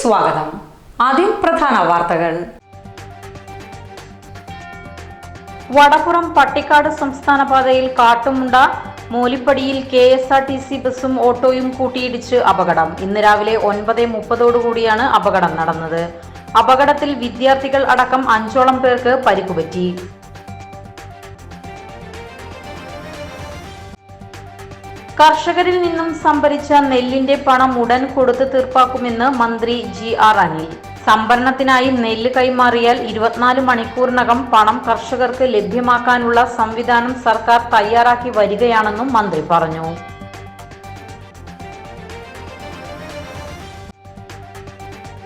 സ്വാഗതം. ആദ്യം പ്രധാന വാർത്തകൾ. വടപ്പുറം പട്ടിക്കാട് സംസ്ഥാന പാതയിൽ Kattumunda മൂലിപ്പടിയിൽ K S R T C ബസും ഓട്ടോയും കൂട്ടിയിടിച്ച് അപകടം. ഇന്ന് രാവിലെ ഒൻപത് മുപ്പതോടുകൂടിയാണ് അപകടം നടന്നത്. അപകടത്തിൽ വിദ്യാർത്ഥികൾ അടക്കം അഞ്ചോളം പേർക്ക് പരിക്കുപറ്റി. കർഷകരിൽ നിന്നും സംഭരിച്ച നെല്ലിന്റെ പണം ഉടൻ കൊടുത്തു തീർപ്പാക്കുമെന്ന് മന്ത്രി ജി ആർ അനിൽ. സംഭരണത്തിനായി നെല്ല് കൈമാറിയാൽ ഇരുപത്തിനാല് മണിക്കൂറിനകം പണം കർഷകർക്ക് ലഭ്യമാക്കാനുള്ള സംവിധാനം സർക്കാർ തയ്യാറാക്കി വരികയാണെന്നും മന്ത്രി പറഞ്ഞു.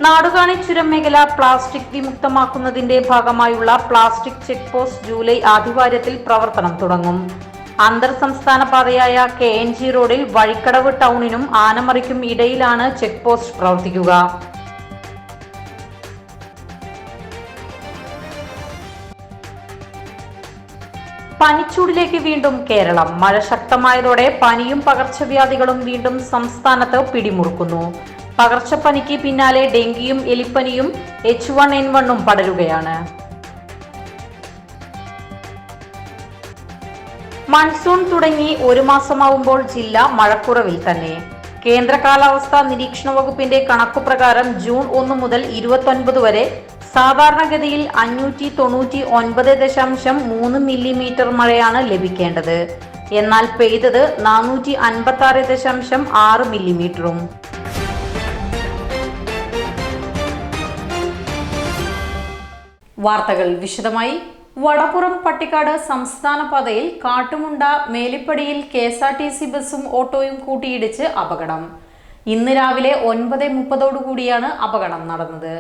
നാടുകാണി ചുരം മേഖല പ്ലാസ്റ്റിക് വിമുക്തമാക്കുന്നതിന്റെ ഭാഗമായുള്ള പ്ലാസ്റ്റിക് ചെക്ക് പോസ്റ്റ് ജൂലൈ ആധിവാര്യത്തിൽ പ്രവർത്തനം തുടങ്ങും. അന്തർ സംസ്ഥാന പാതയായ കെ എൻ ജി റോഡിൽ വഴിക്കടവ് ടൗണിനും ആനമറിക്കും ഇടയിലാണ് ചെക്ക് പോസ്റ്റ് പ്രവർത്തിക്കുക. പനിച്ചൂടിലേക്ക് വീണ്ടും കേരളം. മഴ ശക്തമായതോടെ പനിയും പകർച്ചവ്യാധികളും വീണ്ടും സംസ്ഥാനത്ത് പിടിമുറുക്കുന്നു. പകർച്ചപ്പനിക്ക് പിന്നാലെ ഡെങ്കിയും എലിപ്പനിയും എച്ച് വൺ എൻ വണ്ണും പടരുകയാണ്. മൺസൂൺ തുടങ്ങി ഒരു മാസമാവുമ്പോൾ ജില്ല മഴക്കുറവിൽ തന്നെ. കേന്ദ്ര കാലാവസ്ഥാ നിരീക്ഷണ വകുപ്പിന്റെ കണക്കുപ്രകാരം ജൂൺ ഒന്ന് മുതൽ ഇരുപത്തൊൻപത് വരെ സാധാരണഗതിയിൽ അഞ്ഞൂറ്റി തൊണ്ണൂറ്റി ഒൻപത് ദശാംശം മൂന്ന് മില്ലിമീറ്റർ മഴയാണ് ലഭിക്കേണ്ടത്. എന്നാൽ പെയ്തത് നാനൂറ്റി അൻപത്തി ആറ് ദശാംശം ആറ് മില്ലിമീറ്ററും. വാർത്തകൾ വിശദമായി വടപ്പുറം പട്ടിക്കാട് സംസ്ഥാന പാതയിൽ Kattumunda മേലിപ്പടിയിൽ K S R T C ബസും ഓട്ടോയും കൂട്ടിയിടിച്ച് അപകടം. ഇന്ന് രാവിലെ ഒൻപത് മുപ്പതോടുകൂടിയാണ് അപകടം നടന്നത്.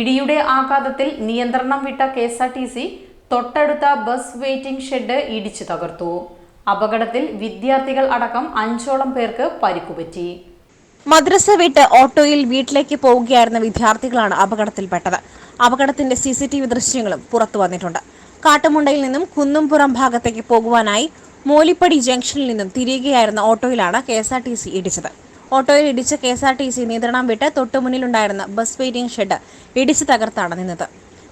ഇടിയുടെ ആഘാതത്തിൽ നിയന്ത്രണം വിട്ട K S R T C തൊട്ടടുത്ത ബസ് വെയിറ്റിംഗ് ഷെഡ് ഇടിച്ചു തകർത്തു. അപകടത്തിൽ വിദ്യാർത്ഥികൾ അടക്കം അഞ്ചോളം പേർക്ക് പരിക്കുപറ്റി. മദ്രസ വിട്ട് ഓട്ടോയിൽ വീട്ടിലേക്ക് പോവുകയായിരുന്ന വിദ്യാർത്ഥികളാണ് അപകടത്തിൽപ്പെട്ടത്. അപകടത്തിന്റെ സി സി ടി വി ദൃശ്യങ്ങളും പുറത്തു വന്നിട്ടുണ്ട്. കാട്ടുമുണ്ടയിൽ നിന്നും കുന്നുംപുറം ഭാഗത്തേക്ക് പോകുവാനായി മോലിപ്പടി ജംഗ്ഷനിൽ നിന്നും തിരിയുകയായിരുന്ന ഓട്ടോയിലാണ് K S R T C ഇടിച്ചത്. ഓട്ടോയിൽ ഇടിച്ച K S R T C നിയന്ത്രണം വിട്ട് തൊട്ടുമുന്നിലുണ്ടായിരുന്ന ബസ് വെയിറ്റിംഗ് ഷെഡ് ഇടിച്ചു തകർത്താണ് നിന്നത്.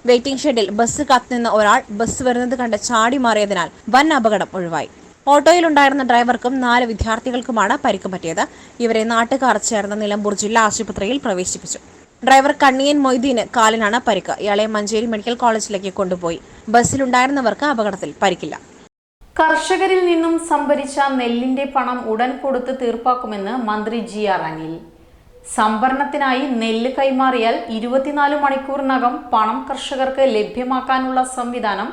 വെയിറ്റിംഗ് ഷെഡിൽ ബസ് കാത്തുനിന്ന ഒരാൾ ബസ് വരുന്നത് കണ്ട് ചാടി മാറിയതിനാൽ വൻ അപകടം ഒഴിവായി. ഓട്ടോയിലുണ്ടായിരുന്ന ഡ്രൈവർക്കും നാല് വിദ്യാർത്ഥികൾക്കുമാണ് പരിക്ക് പറ്റിയത്. ഇവരെ നാട്ടുകാർ ചേർന്ന നിലമ്പൂർ ജില്ലാ ആശുപത്രിയിൽ പ്രവേശിപ്പിച്ചു. ഡ്രൈവർ കണ്ണിയൻ മൊയ്തീന് കാലിനാണ് പരിക്ക്. ഇയാളെ മഞ്ചേരി മെഡിക്കൽ കോളേജിലേക്ക് കൊണ്ടുപോയി. ബസ്സിലുണ്ടായിരുന്നവർക്ക് അപകടത്തിൽ പരിക്കില്ല. കർഷകരിൽ നിന്നും സംഭരിച്ച നെല്ലിന്റെ പണം ഉടൻ കൊടുത്ത് തീർപ്പാക്കുമെന്ന് മന്ത്രി ജി ആർ അനിൽ. സംഭരണത്തിനായി നെല്ല് കൈമാറിയാൽ ഇരുപത്തിനാല് മണിക്കൂറിനകം പണം കർഷകർക്ക് ലഭ്യമാക്കാനുള്ള സംവിധാനം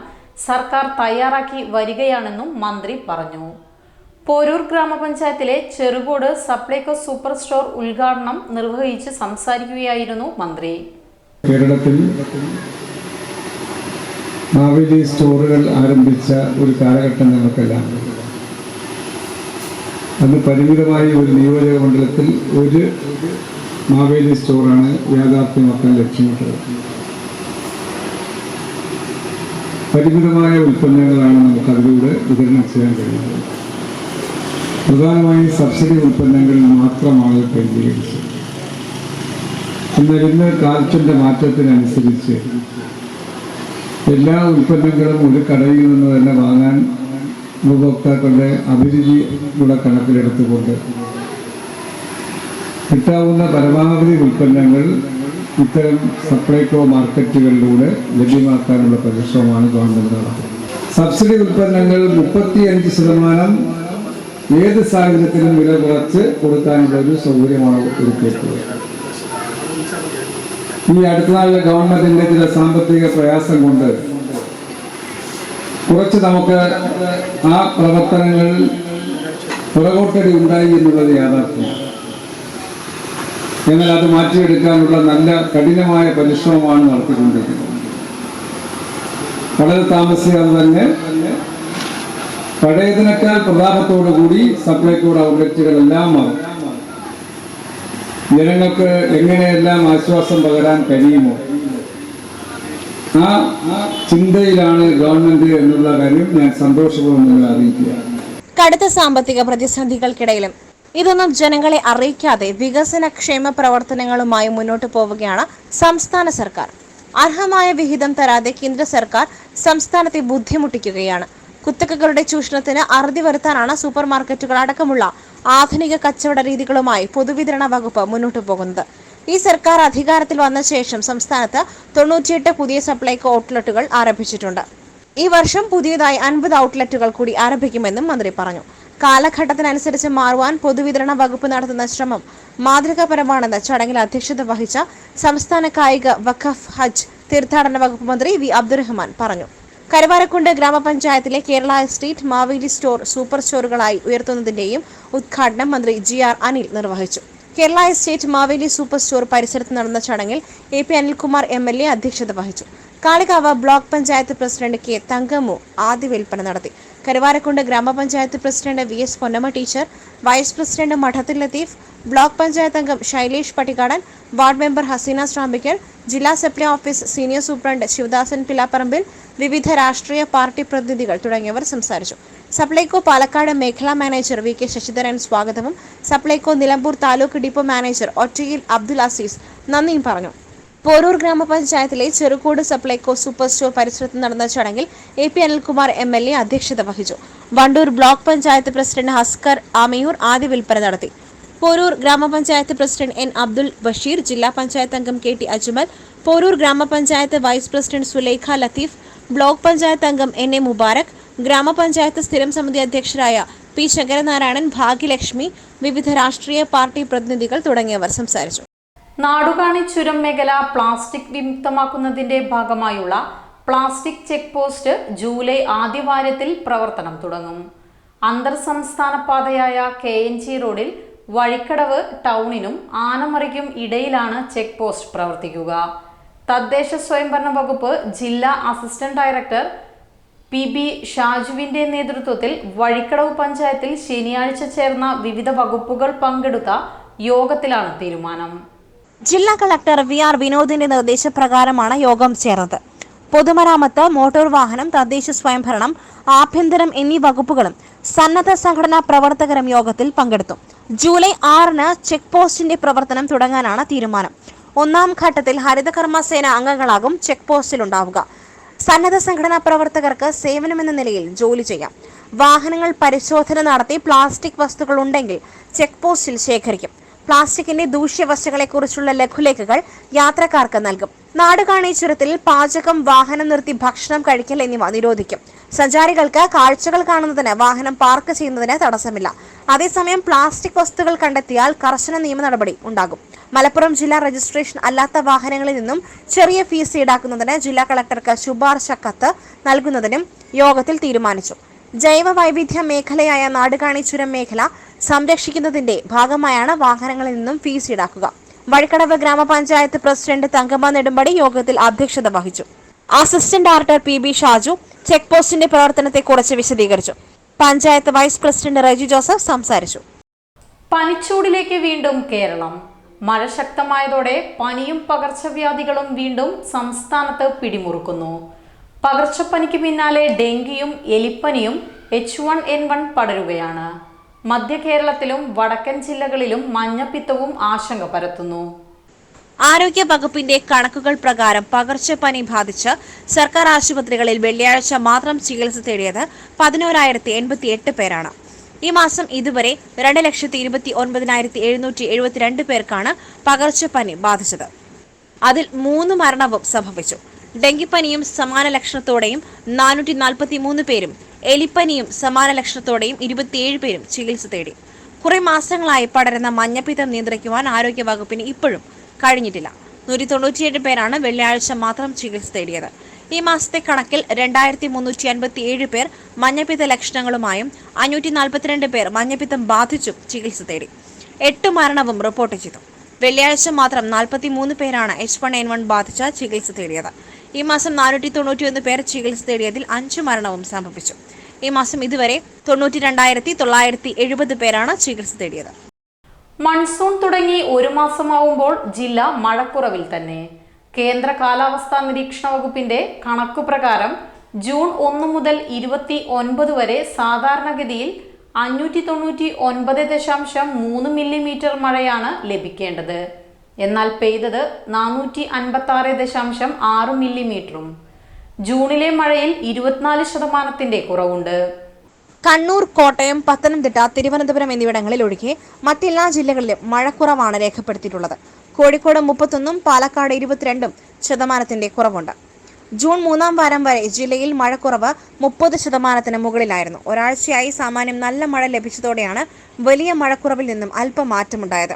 സർക്കാർ തയ്യാറാക്കി വരികയാണെന്നും മന്ത്രി പറഞ്ഞു. പോരൂർ ഗ്രാമപഞ്ചായത്തിലെ ചെറുകോട് സപ്ലൈകോ സൂപ്പർ സ്റ്റോർ ഉദ്ഘാടനം നിർവഹിച്ച് സംസാരിക്കുകയായിരുന്നു മന്ത്രി. കേരളത്തിൽ മാവേലി സ്റ്റോറുകൾ ആരംഭിച്ച ഒരു കാലഘട്ടം നമുക്കെല്ലാം. അന്ന് പരിമിതമായ ഒരു നിയോജക മണ്ഡലത്തിൽ ഒരു മാവേലി സ്റ്റോറാണ് യാഥാർത്ഥ്യമാക്കാൻ ലക്ഷ്യമിട്ടത്. പരിമിതമായ ഉൽപ്പന്നങ്ങളാണ് നമുക്ക് അതിലൂടെ വിതരണം ചെയ്യാൻ കഴിയുന്നത്. പ്രധാനമായും സബ്സിഡി ഉൽപ്പന്നങ്ങൾ മാത്രമാണ് കേന്ദ്രീകരിച്ചത്. എന്നാൽ ഇന്ന് കാലത്തിന്റെ മാറ്റത്തിനനുസരിച്ച് എല്ലാ ഉൽപ്പന്നങ്ങളും ഒരു കടയിൽ നിന്ന് തന്നെ വാങ്ങാൻ ഉപഭോക്താക്കളുടെ അഭിരുചിയുടെ കണക്കിലെടുത്തുകൊണ്ട് കിട്ടാവുന്ന പരമാവധി ഉൽപ്പന്നങ്ങൾ ഇത്തരം സപ്ലൈകോ മാർക്കറ്റുകളിലൂടെ ലഭ്യമാക്കാനുള്ള പരിശ്രമമാണ് ഗവൺമെന്റ് നടത്തുന്നത്. സബ്സിഡി ഉൽപ്പന്നങ്ങൾ മുപ്പത്തിയഞ്ച് ശതമാനം ഏത് സാഹചര്യത്തിലും വില കുറച്ച് കൊടുക്കാനുള്ള ഒരു സൗകര്യമാണ് ഒരുക്കിയിട്ടുള്ളത്. ഈ അടുത്ത നാളിലെ ഗവൺമെന്റിന്റെ ചില സാമ്പത്തിക പ്രയാസം കൊണ്ട് കുറച്ച് നമുക്ക് ആ പ്രവർത്തനങ്ങളിൽ പുറകോട്ടടി ഉണ്ടായി എന്നുള്ളത് യാഥാർത്ഥ്യം എന്നാൽ അത് മാറ്റിയെടുക്കാനുള്ള നല്ല കഠിനമായ പരിശ്രമമാണ് നടത്തിക്കൊണ്ടിരിക്കുന്നത്. വളരെ താമസിയാതെ തന്നെ പഴയതിനേക്കാൾ പ്രതാപത്തോടുകൂടി സപ്ലൈകോഡ് ഔട്ട്ലെറ്റുകളെല്ലാം മാറും. ജനങ്ങൾക്ക് എങ്ങനെയെല്ലാം ആശ്വാസം പകരാൻ കഴിയുമോ? ആ ചിന്തയിലാണ് ഗവൺമെന്റ് എന്നുള്ള കാര്യം ഞാൻ സന്തോഷപൂർവം നിങ്ങളെ അറിയിക്കുക. കടുത്ത സാമ്പത്തിക പ്രതിസന്ധികൾക്കിടയിലും ഇതൊന്നും ജനങ്ങളെ അറിയിക്കാതെ വികസന ക്ഷേമ പ്രവർത്തനങ്ങളുമായി മുന്നോട്ട് പോവുകയാണ് സംസ്ഥാന സർക്കാർ. അർഹമായ വിഹിതം തരാതെ കേന്ദ്ര സർക്കാർ സംസ്ഥാനത്തെ ബുദ്ധിമുട്ടിക്കുകയാണ്. കുത്തകകളുടെ ചൂഷണത്തിന് അറുതി വരുത്താനാണ് സൂപ്പർ മാർക്കറ്റുകൾ അടക്കമുള്ള ആധുനിക കച്ചവട രീതികളുമായി പൊതുവിതരണ വകുപ്പ് മുന്നോട്ടു പോകുന്നത്. ഈ സർക്കാർ അധികാരത്തിൽ വന്ന ശേഷം സംസ്ഥാനത്ത് തൊണ്ണൂറ്റിയെട്ട് പുതിയ സപ്ലൈകോ ഔട്ട്ലെറ്റുകൾ ആരംഭിച്ചിട്ടുണ്ട്. ഈ വർഷം പുതിയതായി അൻപത് ഔട്ട്ലെറ്റുകൾ കൂടി ആരംഭിക്കുമെന്നും മന്ത്രി പറഞ്ഞു. കാലഘട്ടത്തിനനുസരിച്ച് മാറുവാൻ പൊതുവിതരണ വകുപ്പ് നടത്തുന്ന ശ്രമം മാതൃകാപരമാണെന്ന് ചടങ്ങിൽ അധ്യക്ഷത വഹിച്ച സംസ്ഥാന കായിക വഖഫ് ഹജ്ജ് തീർത്ഥാടന വകുപ്പ് മന്ത്രി വി അബ്ദുറഹ്മാൻ പറഞ്ഞു. കരുവാരക്കുണ്ട് ഗ്രാമപഞ്ചായത്തിലെ Kerala estate Maveli store super സ്റ്റോറുകളായി ഉയർത്തുന്നതിന്റെയും ഉദ്ഘാടനം മന്ത്രി ജി ആർ അനിൽ നിർവഹിച്ചു. Kerala estate Maveli super store പരിസരത്ത് നടന്ന ചടങ്ങിൽ A P Anilkumar M L A അധ്യക്ഷത വഹിച്ചു. Kalikavu block panchayat president K Thankammu ആദ്യ വിൽപ്പന നടത്തി. കരുവാരക്കുണ്ട് ഗ്രാമപഞ്ചായത്ത് president V S Ponnamma teacher vice president Madathil Latheef block panchayat അംഗം ശൈലേഷ് പട്ടിക്കാടൻ വാർഡ് മെമ്പർ ഹസീന ശ്രാമ്പിക്കൽ ജില്ലാ supply office senior superintendent Sivadasan Pilapparambil വിവിധ രാഷ്ട്രീയ പാർട്ടി പ്രതിനിധികൾ തുടങ്ങിയവർ സംസാരിച്ചു. സപ്ലൈകോ പാലക്കാട് മേഖലാ മാനേജർ വി കെ ശശിധരൻ സ്വാഗതവും. സപ്ലൈകോ നിലമ്പൂർ താലൂക്ക് ഡിപ്പോ മാനേജർ ഒറ്റയിൽ അബ്ദുൽ അസീസ് നന്ദിയും പറഞ്ഞു. പോരൂർ ഗ്രാമപഞ്ചായത്തിലെ ചെറുകോട് സപ്ലൈകോ സൂപ്പർ സ്റ്റോർ പരിസരത്ത് നടന്ന ചടങ്ങിൽ A P Anilkumar M L A അധ്യക്ഷത വഹിച്ചു. വണ്ടൂർ ബ്ലോക്ക് പഞ്ചായത്ത് പ്രസിഡന്റ് ഹസ്കർ ആമയൂർ ആദ്യ വിൽപ്പന നടത്തി. പോരൂർ ഗ്രാമപഞ്ചായത്ത് പ്രസിഡന്റ് എൻ അബ്ദുൽ ബഷീർ ജില്ലാ പഞ്ചായത്ത് അംഗം K T Ajmal Poroor grama panchayat vice president Sulaikha Latheef block panchayat അംഗം എൻ എ മുബാരക് ഗ്രാമപഞ്ചായത്ത് സ്ഥിരം സമിതി അധ്യക്ഷരായ പി ശങ്കരനാരായണൻ ഭാഗ്യലക്ഷ്മി വിവിധ രാഷ്ട്രീയ പാർട്ടി പ്രതിനിധികൾ തുടങ്ങിയവർ സംസാരിച്ചു. നാടുകാണി ചുരം മേഖല പ്ലാസ്റ്റിക് വിമുക്തമാക്കുന്നതിന്റെ ഭാഗമായുള്ള പ്ലാസ്റ്റിക് ചെക്ക് പോസ്റ്റ് ജൂലൈ ആദ്യവാരത്തിൽ പ്രവർത്തനം തുടങ്ങും. അന്തർ സംസ്ഥാന പാതയായ കെ എൻ ജി റോഡിൽ വഴിക്കടവ് ടൗണിനും ആനമറിക്കും ഇടയിലാണ് ചെക്ക് പോസ്റ്റ് പ്രവർത്തിക്കുക. തദ്ദേശ സ്വയംഭരണ വകുപ്പ് ജില്ലാ അസിസ്റ്റന്റ് ഡയറക്ടർ പി ബി ഷാജുവിന്റെ നേതൃത്വത്തിൽ വഴിക്കടവ് പഞ്ചായത്തിൽ ശനിയാഴ്ച ചേർന്ന വിവിധ വകുപ്പുകൾ പങ്കെടുത്ത യോഗത്തിലാണ് തീരുമാനം. ജില്ലാ കളക്ടർ വി ആർ വിനോദിന്റെ നിർദ്ദേശപ്രകാരമാണ് യോഗം ചേർന്നത്. പൊതുമരാമത്ത് മോട്ടോർ വാഹനം തദ്ദേശ സ്വയംഭരണം ആഭ്യന്തരം എന്നീ വകുപ്പുകളും സന്നദ്ധ സംഘടനാ പ്രവർത്തകരും യോഗത്തിൽ പങ്കെടുത്തു. ജൂലൈ ആറിന് ചെക്ക് പോസ്റ്റിന്റെ പ്രവർത്തനം തുടങ്ങാനാണ് തീരുമാനം. ഒന്നാം ഘട്ടത്തിൽ ഹരിതകർമ്മ സേന അംഗങ്ങളാകും ചെക്ക് പോസ്റ്റിൽ ഉണ്ടാവുക സന്നദ്ധ സംഘടനാ പ്രവർത്തകർക്ക് സേവനമെന്ന നിലയിൽ ജോലി ചെയ്യാം. വാഹനങ്ങൾ പരിശോധന നടത്തി പ്ലാസ്റ്റിക് വസ്തുക്കൾ ഉണ്ടെങ്കിൽ ചെക്ക് പോസ്റ്റിൽ ശേഖരിക്കും. പ്ലാസ്റ്റിക്കിന്റെ ദൂഷ്യവശങ്ങളെക്കുറിച്ചുള്ള ലഘുലേഖകൾ യാത്രക്കാർക്ക് നൽകും. നാടുകാണി ചുരത്തിൽ പാചകം വാഹനം നിർത്തി ഭക്ഷണം കഴിക്കൽ എന്നിവ നിരോധിക്കും. സഞ്ചാരികൾക്ക് കാഴ്ചകൾ കാണുന്നതിന് വാഹനം പാർക്ക് ചെയ്യുന്നതിന് തടസ്സമില്ല. അതേസമയം പ്ലാസ്റ്റിക് വസ്തുക്കൾ കണ്ടെത്തിയാൽ കർശന നിയമ നടപടി ഉണ്ടാകും. മലപ്പുറം ജില്ലാ രജിസ്ട്രേഷൻ അല്ലാത്ത വാഹനങ്ങളിൽ നിന്നും ചെറിയ ഫീസ് ഈടാക്കുന്നതിന് ജില്ലാ കളക്ടർക്ക് ശുപാർശ കത്ത് നൽകുന്നതിനും യോഗത്തിൽ തീരുമാനിച്ചു. ജൈവ വൈവിധ്യ മേഖലയായ നാടുകാണി ചുരം മേഖല സംരക്ഷിക്കുന്നതിന്റെ ഭാഗമായാണ് വാഹനങ്ങളിൽ നിന്നും ഫീസ് ഈടാക്കുക. വഴിക്കടവ് ഗ്രാമപഞ്ചായത്ത് പ്രസിഡന്റ് തങ്കമ്മ നെടുമ്പടി യോഗത്തിൽ അധ്യക്ഷത വഹിച്ചു. Assistant director P B Shaju check പോസ്റ്റിന്റെ പ്രവർത്തനത്തെക്കുറിച്ച് വിശദീകരിച്ചു. പഞ്ചായത്ത് വൈസ് പ്രസിഡന്റ് റെജി ജോസഫ് സംസാരിച്ചു. പനിച്ചൂടിലേക്ക് വീണ്ടും കേരളം. മഴ ശക്തമായതോടെ പനിയും പകർച്ചവ്യാധികളും വീണ്ടും സംസ്ഥാനത്ത് പിടിമുറുക്കുന്നു. പകർച്ചപ്പനിക്ക് പിന്നാലെ ഡെങ്കിയും എലിപ്പനിയും എച്ച് വൺ എൻ വൺ പടരുകയാണ്. മധ്യ കേരളത്തിലും വടക്കൻ ജില്ലകളിലും മഞ്ഞപ്പിത്തവും ആശങ്ക പരത്തുന്നു. ആരോഗ്യ വകുപ്പിന്റെ കണക്കുകൾ പ്രകാരം പകർച്ചപ്പനി ബാധിച്ച് സർക്കാർ ആശുപത്രികളിൽ വെള്ളിയാഴ്ച മാത്രം ചികിത്സ തേടിയത് പതിനോരായിരത്തി എൺപത്തി എട്ട് പേരാണ്. ഈ മാസം ഇതുവരെ രണ്ട് ലക്ഷത്തി ഇരുപത്തി ഒൻപതിനായിരത്തി എഴുന്നൂറ്റി എഴുപത്തിരണ്ട് പേർക്കാണ് പകർച്ചപ്പനി ബാധിച്ചത്. അതിൽ മൂന്ന് മരണവും സംഭവിച്ചു. ഡെങ്കിപ്പനിയും സമാന ലക്ഷണത്തോടെയും നാനൂറ്റി നാൽപ്പത്തി മൂന്ന് പേരും എലിപ്പനിയും സമാന ലക്ഷണത്തോടെയും ഇരുപത്തിയേഴ് പേരും ചികിത്സ തേടി. കുറെ മാസങ്ങളായി പടരുന്ന മഞ്ഞപ്പിത്തം നിയന്ത്രിക്കുവാൻ ആരോഗ്യ വകുപ്പിന് ഇപ്പോഴും കഴിഞ്ഞിട്ടില്ല. നൂറ്റി തൊണ്ണൂറ്റിയേഴ് പേരാണ് വെള്ളിയാഴ്ച മാത്രം ചികിത്സ തേടിയത്. ഈ മാസത്തെ കണക്കിൽ രണ്ടായിരത്തി മുന്നൂറ്റി അൻപത്തി ഏഴ് പേർ മഞ്ഞപ്പിത്ത ലക്ഷണങ്ങളുമായും അഞ്ഞൂറ്റി നാൽപ്പത്തിരണ്ട് പേർ മഞ്ഞപ്പിത്തം ബാധിച്ചും ചികിത്സ തേടി. എട്ട് മരണവും റിപ്പോർട്ട് ചെയ്തു. വെള്ളിയാഴ്ച മാത്രം നാൽപ്പത്തി മൂന്ന് പേരാണ് എച്ച് വൺ എൻ വൺ ബാധിച്ച ചികിത്സ തേടിയത്. ഈ മാസം നാനൂറ്റി തൊണ്ണൂറ്റിയൊന്ന് പേർ ചികിത്സ തേടിയതിൽ അഞ്ച് മരണവും സംഭവിച്ചു. ഈ മാസം ഇതുവരെ തൊണ്ണൂറ്റി രണ്ടായിരത്തി തൊള്ളായിരത്തി എഴുപത് പേരാണ് ചികിത്സ തേടിയത്. മൺസൂൺ തുടങ്ങി ഒരു മാസമാവുമ്പോൾ ജില്ല മഴക്കുറവിൽ തന്നെ. കേന്ദ്ര കാലാവസ്ഥാ നിരീക്ഷണ വകുപ്പിന്റെ കണക്കുപ്രകാരം ജൂൺ ഒന്ന് മുതൽ ഇരുപത്തി ഒൻപത് വരെ സാധാരണഗതിയിൽ അഞ്ഞൂറ്റി തൊണ്ണൂറ്റി ഒൻപത് ദശാംശം മൂന്ന് മില്ലിമീറ്റർ മഴയാണ് ലഭിക്കേണ്ടത്. എന്നാൽ പെയ്തത് നാനൂറ്റി അൻപത്തി ആറ് ദശാംശം ആറ് മില്ലിമീറ്ററും. ജൂണിലെ മഴയിൽ ഇരുപത്തിനാല് ശതമാനത്തിന്റെ കുറവുണ്ട്. കണ്ണൂർ കോട്ടയം പത്തനംതിട്ട തിരുവനന്തപുരം എന്നിവിടങ്ങളിൽ ഒഴികെ മറ്റെല്ലാ ജില്ലകളിലും മഴക്കുറവാണ് രേഖപ്പെടുത്തിയിട്ടുള്ളത്. കോഴിക്കോട് മുപ്പത്തൊന്നും പാലക്കാട് ഇരുപത്തിരണ്ടും ശതമാനത്തിന്റെ കുറവുണ്ട്. ജൂൺ മൂന്നാം വാരം വരെ ജില്ലയിൽ മഴക്കുറവ് മുപ്പത് ശതമാനത്തിന് മുകളിലായിരുന്നു. ഒരാഴ്ചയായി സാമാന്യം നല്ല മഴ ലഭിച്ചതോടെയാണ് വലിയ മഴക്കുറവിൽ നിന്നും അല്പം മാറ്റമുണ്ടായത്.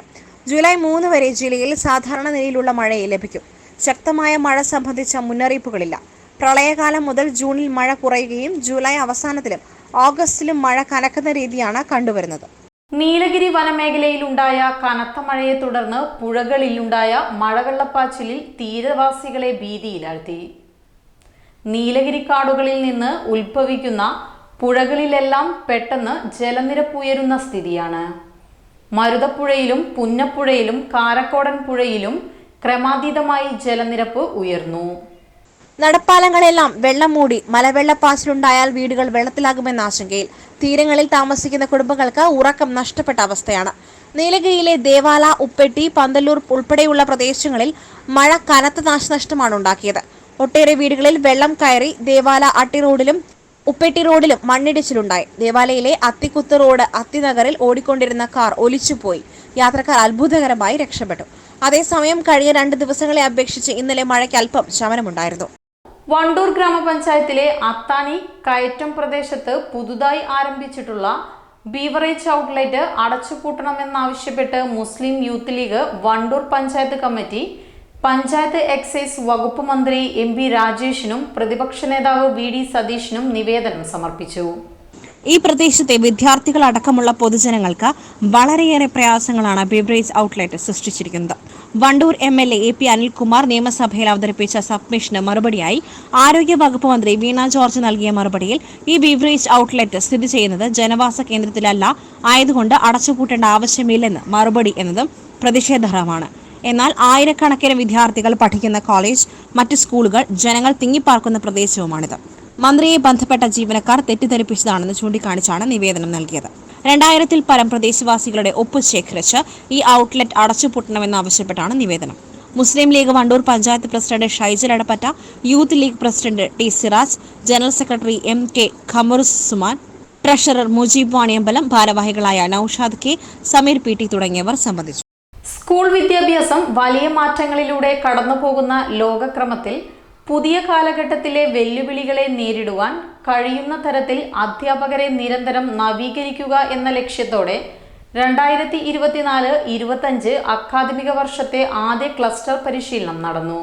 ജൂലൈ മൂന്ന് വരെ ജില്ലയിൽ സാധാരണ നിലയിലുള്ള മഴയെ ലഭിക്കും. ശക്തമായ മഴ സംബന്ധിച്ച മുന്നറിയിപ്പുകളില്ല. പ്രളയകാലം മുതൽ ജൂണിൽ മഴ കുറയുകയും ജൂലൈ അവസാനത്തിലും ഓഗസ്റ്റിലും മഴ കനക്കുന്ന രീതിയാണ് കണ്ടുവരുന്നത്. നീലഗിരി വനമേഖലയിൽ ഉണ്ടായ കനത്ത മഴയെ തുടർന്ന് പുഴകളിലുണ്ടായ മഴവെള്ളപ്പാച്ചിലിൽ തീരവാസികളെ ഭീതിയിലാഴ്ത്തി. നീലഗിരി കാടുകളിൽ നിന്ന് ഉത്ഭവിക്കുന്ന പുഴകളിലെല്ലാം പെട്ടെന്ന് ജലനിരപ്പ് ഉയരുന്ന സ്ഥിതിയാണ്. മരുതപ്പുഴയിലും പുന്നപ്പുഴയിലും കാരക്കോടൻ പുഴയിലും ക്രമാതീതമായി ജലനിരപ്പ് ഉയർന്നു. നടപ്പാലങ്ങളെല്ലാം വെള്ളം മൂടി മലവെള്ളപ്പാച്ചിലുണ്ടായാൽ വീടുകൾ വെള്ളത്തിലാകുമെന്ന ആശങ്കയിൽ തീരങ്ങളിൽ താമസിക്കുന്ന കുടുംബങ്ങൾക്ക് ഉറക്കം നഷ്ടപ്പെട്ട അവസ്ഥയാണ്. നീലഗിരിയിലെ ദേവാല ഉപ്പെട്ടി പന്തല്ലൂർ ഉൾപ്പെടെയുള്ള പ്രദേശങ്ങളിൽ മഴ കനത്ത നാശനഷ്ടമാണ് ഉണ്ടാക്കിയത്. ഒട്ടേറെ വീടുകളിൽ വെള്ളം കയറി ദേവാല അട്ടി റോഡിലും ഉപ്പെട്ടി റോഡിലും മണ്ണിടിച്ചിലുണ്ടായി. ദേവാലയിലെ അത്തിക്കുത്ത് റോഡ് അത്തിനഗറിൽ ഓടിക്കൊണ്ടിരുന്ന കാർ ഒലിച്ചുപോയി. യാത്രക്കാർ അത്ഭുതകരമായി രക്ഷപ്പെട്ടു. അതേസമയം കഴിഞ്ഞ രണ്ട് ദിവസങ്ങളെ അപേക്ഷിച്ച് ഇന്നലെ മഴയ്ക്ക് അല്പം ശമനമുണ്ടായിരുന്നു. വണ്ടൂർ ഗ്രാമപഞ്ചായത്തിലെ അത്താണി കയറ്റം പ്രദേശത്ത് പുതുതായി ആരംഭിച്ചിട്ടുള്ള beverage outlet അടച്ചുപൂട്ടണമെന്നാവശ്യപ്പെട്ട് Muslim youth league Wandoor panchayat committee panchayat excise വകുപ്പ് മന്ത്രി എം പി രാജേഷിനും പ്രതിപക്ഷ നേതാവ് വി ഡി സതീഷിനും നിവേദനം സമർപ്പിച്ചു. ഈ പ്രദേശത്തെ വിദ്യാർത്ഥികളടക്കമുള്ള പൊതുജനങ്ങൾക്ക് വളരെയേറെ പ്രയാസങ്ങളാണ് ബീവറേജ് ഔട്ട്ലെറ്റ് സൃഷ്ടിച്ചിരിക്കുന്നത്. Wandoor M L A A P Anilkumar നിയമസഭയിൽ അവതരിപ്പിച്ച സബ്മിഷന് മറുപടിയായി ആരോഗ്യ വകുപ്പ് മന്ത്രി വീണ ജോർജ് നൽകിയ മറുപടിയിൽ ഈ ബീവറേജ് ഔട്ട്ലെറ്റ് സ്ഥിതി ചെയ്യുന്നത് ജനവാസ കേന്ദ്രത്തിലല്ല ആയതുകൊണ്ട് അടച്ചുപൂട്ടേണ്ട ആവശ്യമില്ലെന്ന് മറുപടി എന്നതും പ്രതിഷേധാർഹമാണ് എന്നാൽ ആയിരക്കണക്കിന് വിദ്യാർത്ഥികൾ പഠിക്കുന്ന കോളേജ് മറ്റ് സ്കൂളുകൾ ജനങ്ങൾ തിങ്ങിപ്പാർക്കുന്ന പ്രദേശവുമാണിത്. മന്ത്രിയെ ബന്ധപ്പെട്ട ജീവനക്കാർ തെറ്റിദ്ധരിപ്പിച്ചതാണെന്ന് ചൂണ്ടിക്കാണിച്ചാണ് നിവേദനം നൽകിയത്. രണ്ടായിരത്തിൽ പരം പ്രദേശവാസികളുടെ ഒപ്പ് ശേഖരിച്ച് ഈ ഔട്ട്ലെറ്റ് അടച്ചുപൂട്ടണമെന്നാവശ്യപ്പെട്ടാണ് നിവേദനം. Muslim league Wandoor panchayat president Shaijal Adappatta youth league president T Siraj general secretary M K Khamaruzzaman treasurer Mujeeb Vaniyambalam ഭാരവാഹികളായ Naushad K Sameer P T തുടങ്ങിയവർ സംബന്ധിച്ചു. സ്കൂൾ വിദ്യാഭ്യാസം വലിയ മാറ്റങ്ങളിലൂടെ കടന്നുപോകുന്ന ലോകക്രമത്തിൽ പുതിയ കാലഘട്ടത്തിലെ വെല്ലുവിളികളെ നേരിടുവാൻ കഴിയുന്ന തരത്തിൽ അധ്യാപകരെ നിരന്തരം നവീകരിക്കുക എന്ന ലക്ഷ്യത്തോടെ രണ്ടായിരത്തി ഇരുപത്തിനാല് ഇരുപത്തഞ്ച് അക്കാദമിക വർഷത്തെ ആദ്യ ക്ലസ്റ്റർ പരിശീലനം നടന്നു.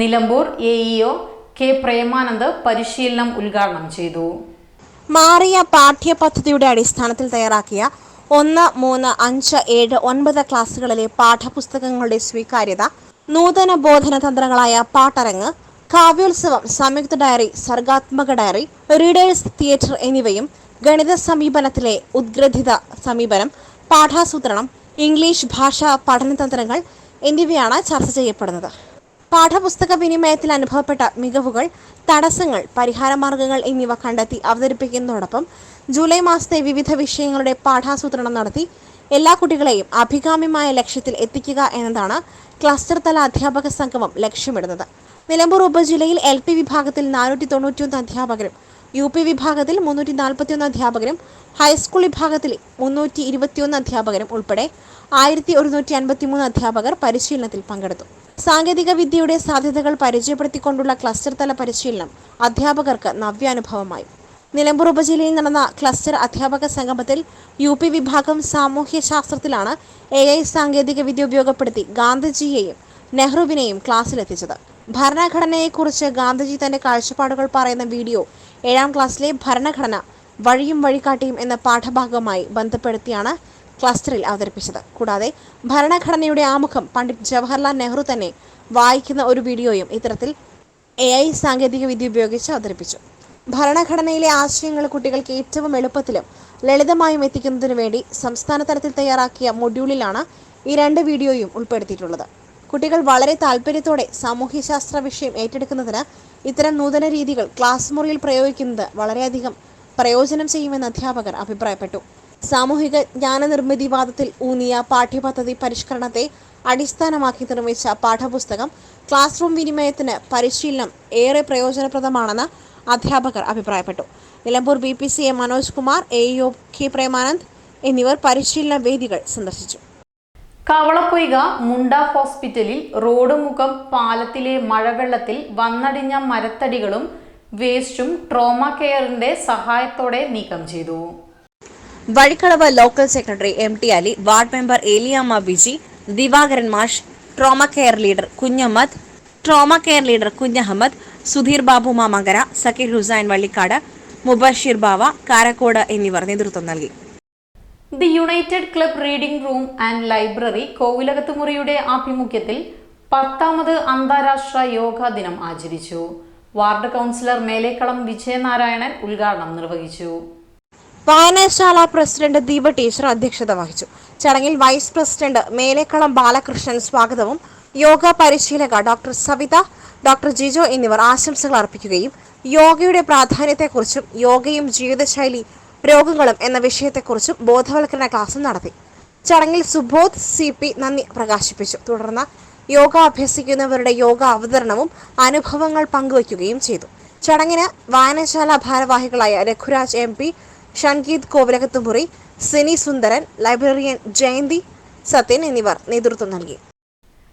Nilambur A E O K Premanand പരിശീലനം ഉദ്ഘാടനം ചെയ്തു. മാറിയ പാഠ്യപദ്ധതിയുടെ അടിസ്ഥാനത്തിൽ തയ്യാറാക്കിയ ഒന്ന് മൂന്ന് അഞ്ച് ഏഴ് ഒൻപത് ക്ലാസ്സുകളിലെ പാഠപുസ്തകങ്ങളുടെ സ്വീകാര്യത നൂതന ബോധന തന്ത്രങ്ങളായ പാട്ടരങ്ങ് കാവ്യോത്സവം സംയുക്ത ഡയറി സർഗാത്മക ഡയറി റീഡേഴ്സ് തിയേറ്റർ എന്നിവയും ഗണിത സമീപനത്തിലെ ഉദ്ഗ്രഥിത സമീപനം പാഠാസൂത്രണം ഇംഗ്ലീഷ് ഭാഷാ പഠനതന്ത്രങ്ങൾ എന്നിവയാണ് ചർച്ച ചെയ്യപ്പെടുന്നത്. പാഠപുസ്തക വിനിമയത്തിൽ അനുഭവപ്പെട്ട മികവുകൾ തടസ്സങ്ങൾ പരിഹാരമാർഗങ്ങൾ എന്നിവ കണ്ടെത്തി അവതരിപ്പിക്കുന്നതോടൊപ്പം ജൂലൈ മാസത്തെ വിവിധ വിഷയങ്ങളുടെ പാഠാസൂത്രണം നടത്തി എല്ലാ കുട്ടികളെയും അഭികാമ്യമായ ലക്ഷ്യത്തിൽ എത്തിക്കുക എന്നതാണ് ക്ലസ്റ്റർ തല അധ്യാപക സംഗമം ലക്ഷ്യമിടുന്നത്. നിലമ്പൂർ ഉപജില്ലയിൽ എൽ പി വിഭാഗത്തിൽ നാനൂറ്റി തൊണ്ണൂറ്റിയൊന്ന് അധ്യാപകരും യു പി വിഭാഗത്തിൽ മുന്നൂറ്റി നാൽപ്പത്തിയൊന്ന് അധ്യാപകരും ഹൈസ്കൂൾ വിഭാഗത്തിൽ മുന്നൂറ്റി ഇരുപത്തിയൊന്ന് അധ്യാപകരും ഉൾപ്പെടെ ആയിരത്തി ഒരുന്നൂറ്റി അൻപത്തിമൂന്ന് അധ്യാപകർ പരിശീലനത്തിൽ പങ്കെടുത്തു. സാങ്കേതിക വിദ്യയുടെ സാധ്യതകൾ പരിചയപ്പെടുത്തിക്കൊണ്ടുള്ള ക്ലസ്റ്റർ തല പരിശീലനം അധ്യാപകർക്ക് നവ്യാനുഭവമായി. നിലമ്പൂർ ഉപജില്ലയിൽ നടന്ന ക്ലസ്റ്റർ അധ്യാപക സംഗമത്തിൽ യു പി വിഭാഗം സാമൂഹ്യ ശാസ്ത്രത്തിലാണ് എ ഐ സാങ്കേതിക വിദ്യ ഉപയോഗപ്പെടുത്തി ഗാന്ധിജിയെയും നെഹ്റുവിനെയും ക്ലാസ്സിലെത്തിച്ചത്. ഭരണഘടനയെക്കുറിച്ച് ഗാന്ധിജി തന്റെ കാഴ്ചപ്പാടുകൾ പറയുന്ന വീഡിയോ ഏഴാം ക്ലാസ്സിലെ ഭരണഘടന വഴിയും വഴികാട്ടിയും എന്ന പാഠഭാഗവുമായി ബന്ധപ്പെടുത്തിയാണ് ക്ലസ്റ്ററിൽ അവതരിപ്പിച്ചത്. കൂടാതെ ഭരണഘടനയുടെ ആമുഖം പണ്ഡിറ്റ് ജവഹർലാൽ നെഹ്റു തന്നെ വായിക്കുന്ന ഒരു വീഡിയോയും ഇത്തരത്തിൽ എ ഐ സാങ്കേതിക വിദ്യ ഉപയോഗിച്ച് അവതരിപ്പിച്ചു. ഭരണഘടനയിലെ ആശയങ്ങൾ കുട്ടികൾക്ക് ഏറ്റവും എളുപ്പത്തിലും ലളിതമായും എത്തിക്കുന്നതിനു വേണ്ടി സംസ്ഥാന തലത്തിൽ തയ്യാറാക്കിയ മൊഡ്യൂളിലാണ് ഈ രണ്ട് വീഡിയോയും ഉൾപ്പെടുത്തിയിട്ടുള്ളത്. കുട്ടികൾ വളരെ താല്പര്യത്തോടെ സാമൂഹ്യശാസ്ത്ര വിഷയം ഏറ്റെടുക്കുന്നതിന് ഇത്തരം നൂതന രീതികൾ ക്ലാസ് മുറിയിൽ പ്രയോഗിക്കുന്നത് വളരെയധികം പ്രയോജനം ചെയ്യുമെന്ന് അധ്യാപകർ അഭിപ്രായപ്പെട്ടു. സാമൂഹിക ജ്ഞാന ജ്ഞാനനിർമ്മിതിവാദത്തിൽ ഊന്നിയ പാഠ്യപദ്ധതി പരിഷ്കരണത്തെ അടിസ്ഥാനമാക്കി നിർമ്മിച്ച പാഠപുസ്തകം ക്ലാസ് റൂം വിനിമയത്തിന് പരിശീലനം ഏറെ പ്രയോജനപ്രദമാണെന്ന് അധ്യാപകർ അഭിപ്രായപ്പെട്ടു. Nilambur B P C A Manoj Kumar A U K Premanand എന്നിവർ പരിശീലന വേദികൾ സന്ദർശിച്ചു. കവളപ്പൊയ്ക മുണ്ട ഹോസ്പിറ്റലിൽ റോഡ് മുഖം പാലത്തിലെ മഴവെള്ളത്തിൽ വന്നടിഞ്ഞ മരത്തടികളും വേസ്റ്റും ട്രോമ കെയറിന്റെ സഹായത്തോടെ നീക്കം ചെയ്തു. വഴിക്കളവ് local secretary M T Ali ward member Eliyamma Viji Divakaran മാഷ് trauma care leader Kunhammad trauma care leader Kunhahammad Sudheer Babu Mamankara Sakkir Hussain Vallikkad Mubashir Bava Karakode എന്നിവർ നേതൃത്വം നൽകി. The united club reading room and library കോവിലകത്തുമുറിയുടെ ആഭിമുഖ്യത്തിൽ പത്താമത് അന്താരാഷ്ട്ര യോഗാ ദിനം ആചരിച്ചു. Ward councillor മേലേക്കളം Vijayanarayanan ഉദ്ഘാടനം നിർവഹിച്ചു. വായനശാല പ്രസിഡന്റ് ദീപ ടീച്ചർ അധ്യക്ഷത വഹിച്ചു. ചടങ്ങിൽ വൈസ് പ്രസിഡന്റ് മേലേക്കളം ബാലകൃഷ്ണൻ സ്വാഗതവും യോഗ പരിശീലക ഡോക്ടർ സവിത ഡോക്ടർ ജിജോ എന്നിവർ ആശംസകൾ അർപ്പിക്കുകയും യോഗയുടെ പ്രാധാന്യത്തെക്കുറിച്ചും യോഗയും ജീവിതശൈലി രോഗങ്ങളും എന്ന വിഷയത്തെക്കുറിച്ചും ബോധവൽക്കരണ ക്ലാസും നടത്തി. ചടങ്ങിൽ സുബോധ് സി പി നന്ദി പ്രകാശിപ്പിച്ചു. തുടർന്ന് യോഗ അഭ്യസിക്കുന്നവരുടെ യോഗ അവതരണവും അനുഭവങ്ങൾ പങ്കുവയ്ക്കുകയും ചെയ്തു. ചടങ്ങിന് വായനശാല ഭാരവാഹികളായ Raghuraj M P Shangeeth Kovilakathumuri Sini Sundaran librarian Jayanthi Sathyan എന്നിവർ നേതൃത്വം നൽകി.